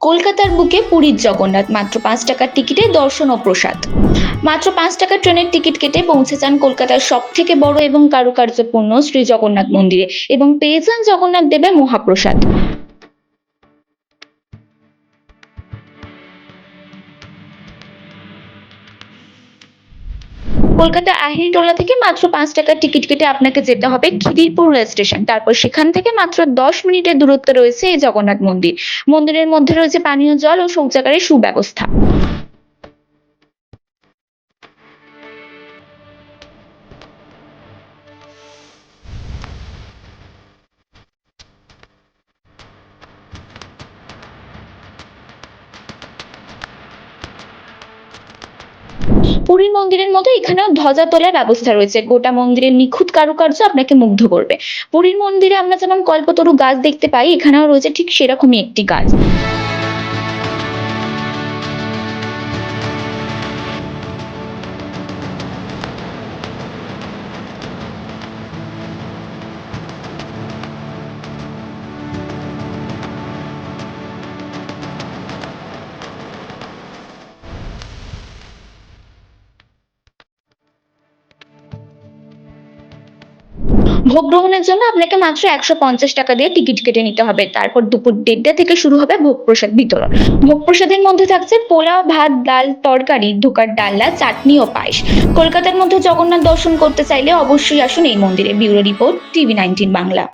কলকাতার বুকে পুরীর জগন্নাথ। মাত্র পাঁচ টাকার টিকিটে দর্শন ও প্রসাদ। মাত্র পাঁচ টাকার ট্রেনের টিকিট কেটে পৌঁছে যান কলকাতার সব থেকে বড় এবং কারুকার্যপূর্ণ শ্রী জগন্নাথ মন্দিরে এবং পেয়ে যান জগন্নাথ দেবের মহাপ্রসাদ। কলকাতা আহিরটোলা থেকে মাত্র পাঁচ টাকার টিকিট কেটে আপনাকে যেতে হবে খিদিরপুর রেল স্টেশন। তারপর সেখান থেকে মাত্র দশ মিনিটের দূরত্বে রয়েছে এই জগন্নাথ মন্দির। মন্দিরের মধ্যে রয়েছে পানীয় জল ও শৌচাগারের সুব্যবস্থা। পুরীর মন্দিরের মতো এখানেও ধ্বজা তোলার ব্যবস্থা রয়েছে। গোটা মন্দিরের নিখুঁত কারুকার্য আপনাকে মুগ্ধ করবে। পুরীর মন্দিরে আমরা যেমন কল্পতরু গাছ দেখতে পাই, এখানেও রয়েছে ঠিক সেরকমই একটি গাছ। ভোগ গ্রহণের জন্য আপনাকে মাত্র একশো পঞ্চাশ টাকা দিয়ে টিকিট কেটে নিতে হবে। তারপর দুপুর দেড়টা থেকে শুরু হবে ভোগ প্রসাদ বিতরণ। ভোগ প্রসাদের মধ্যে থাকছে পোলাও, ভাত, ডাল, তরকারি, ধোকার ডালনা, চাটনি ও পায়েস। কলকাতার মধ্যে জগন্নাথ দর্শন করতে চাইলে অবশ্যই আসুন এই মন্দিরে। Bureau report TV nineteen Bangla.